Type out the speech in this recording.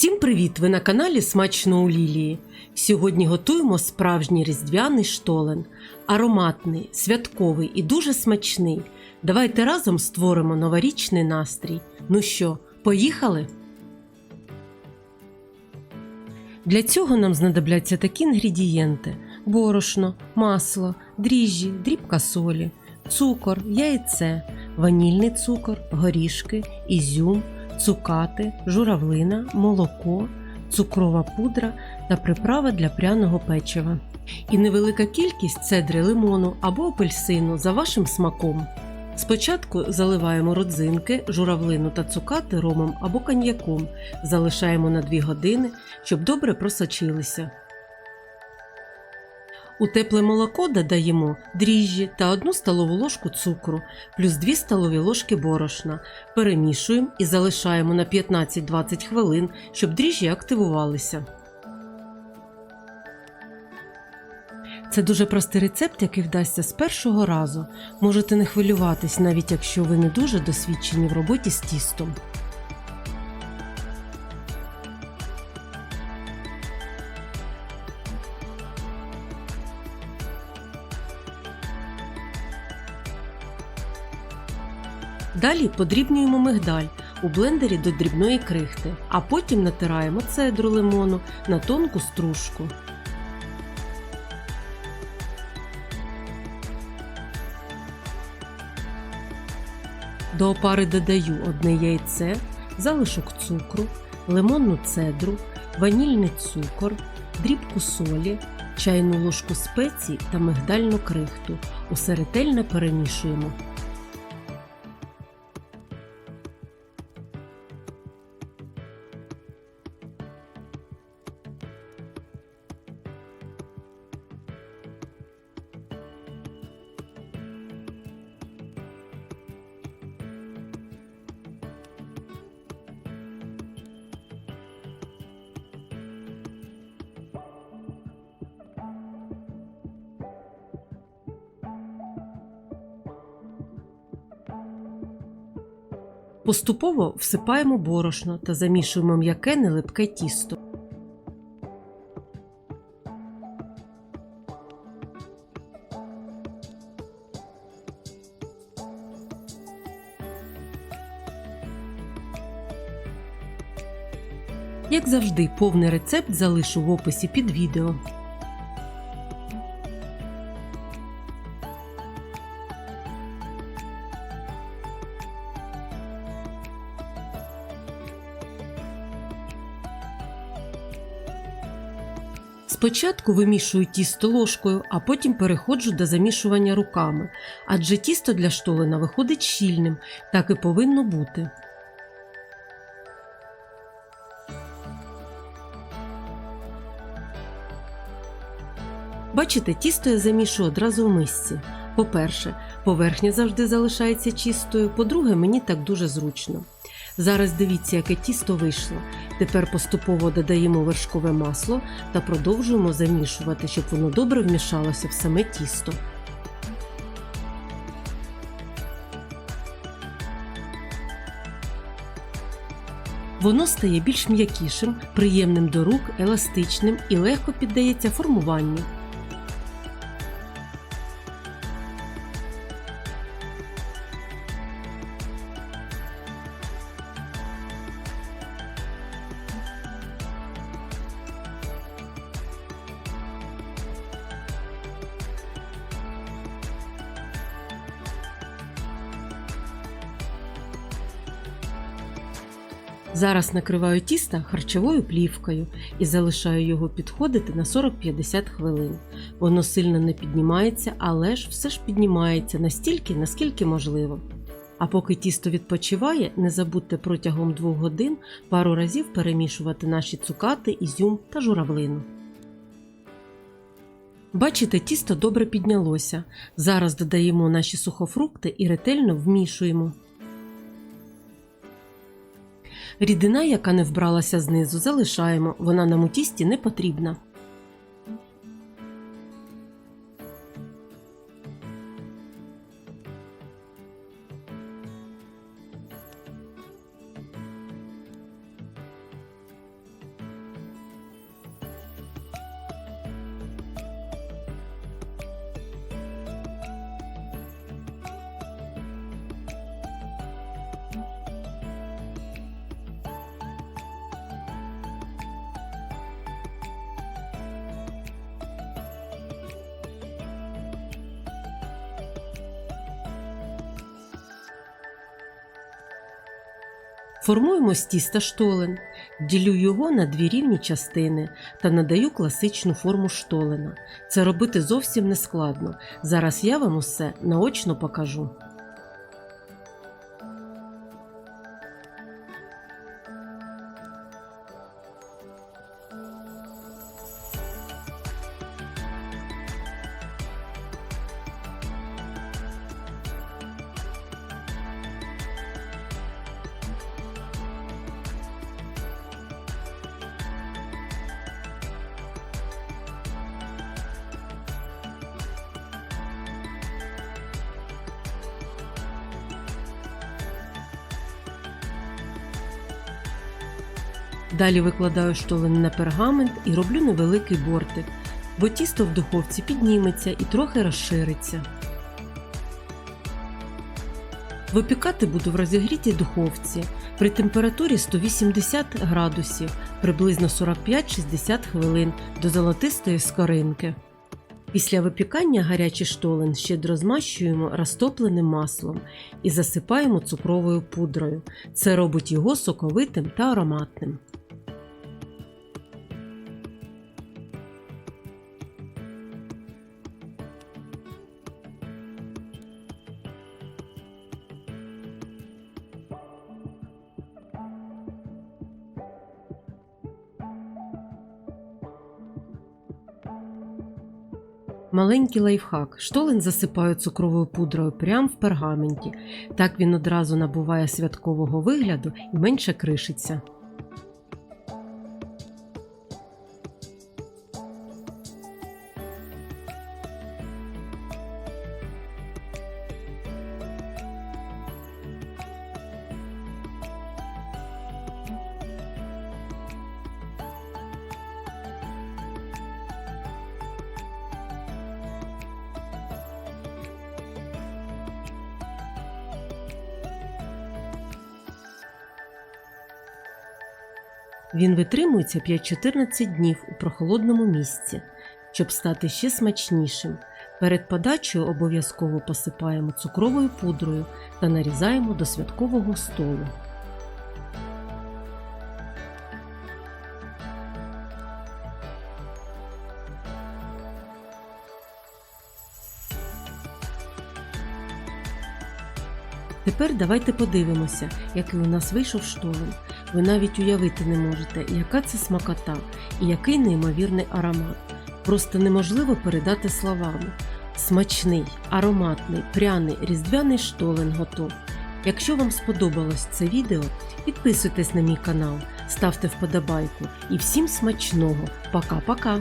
Всім привіт! Ви на каналі Смачно у Лілії. Сьогодні готуємо справжній різдвяний штолен. Ароматний, святковий і дуже смачний. Давайте разом створимо новорічний настрій. Ну що, поїхали? Для цього нам знадобляться такі інгредієнти: борошно, масло, дріжджі, дрібка солі, цукор, яйце, ванільний цукор, горішки, ізюм, цукати, журавлина, молоко, цукрова пудра та приправа для пряного печива. І невелика кількість цедри лимону або апельсину за вашим смаком. Спочатку заливаємо родзинки, журавлину та цукати ромом або коньяком, залишаємо на 2 години, щоб добре просочилися. У тепле молоко додаємо дріжджі та 1 столову ложку цукру, плюс 2 столові ложки борошна. Перемішуємо і залишаємо на 15-20 хвилин, щоб дріжджі активувалися. Це дуже простий рецепт, який вдасться з першого разу. Можете не хвилюватись, навіть якщо ви не дуже досвідчені в роботі з тістом. Далі подрібнюємо мигдаль у блендері до дрібної крихти, а потім натираємо цедру лимону на тонку стружку. До опари додаю одне яйце, залишок цукру, лимонну цедру, ванільний цукор, дрібку солі, чайну ложку спецій та мигдальну крихту. Усе ретельно перемішуємо. Поступово всипаємо борошно та замішуємо м'яке нелипке тісто. Як завжди, повний рецепт залишу в описі під відео. Спочатку вимішую тісто ложкою, а потім переходжу до замішування руками, адже тісто для штолена виходить щільним, так і повинно бути. Бачите, тісто я замішую одразу в мисці. По-перше, поверхня завжди залишається чистою, по-друге, мені так дуже зручно. Зараз дивіться, яке тісто вийшло. Тепер поступово додаємо вершкове масло та продовжуємо замішувати, щоб воно добре вмішалося в саме тісто. Воно стає більш м'якішим, приємним до рук, еластичним і легко піддається формуванню. Зараз накриваю тісто харчовою плівкою і залишаю його підходити на 40-50 хвилин. Воно сильно не піднімається, але ж все ж піднімається настільки, наскільки можливо. А поки тісто відпочиває, не забудьте протягом 2 годин пару разів перемішувати наші цукати, ізюм та журавлину. Бачите, тісто добре піднялося. Зараз додаємо наші сухофрукти і ретельно вмішуємо. Рідина, яка не вбралася знизу, залишаємо, вона нам у тісті не потрібна. Формуємо з тіста штолен, ділю його на дві рівні частини та надаю класичну форму штолена. Це робити зовсім не складно. Зараз я вам усе наочно покажу. Далі викладаю штолен на пергамент і роблю невеликий бортик, бо тісто в духовці підніметься і трохи розшириться. Випікати буду в розігрітій духовці при температурі 180 градусів приблизно 45-60 хвилин до золотистої скоринки. Після випікання гарячий штолен щедро змащуємо розтопленим маслом і засипаємо цукровою пудрою. Це робить його соковитим та ароматним. Маленький лайфхак. Штолен засипаю цукровою пудрою прямо в пергаменті. Так він одразу набуває святкового вигляду і менше кришиться. Він витримується 5-14 днів у прохолодному місці. Щоб стати ще смачнішим, перед подачею обов'язково посипаємо цукровою пудрою та нарізаємо до святкового столу. Тепер давайте подивимося, який у нас вийшов штолен. Ви навіть уявити не можете, яка це смакота і який неймовірний аромат. Просто неможливо передати словами. Смачний, ароматний, пряний, різдвяний штолен готов. Якщо вам сподобалось це відео, підписуйтесь на мій канал, ставте вподобайку і всім смачного. Пока-пока!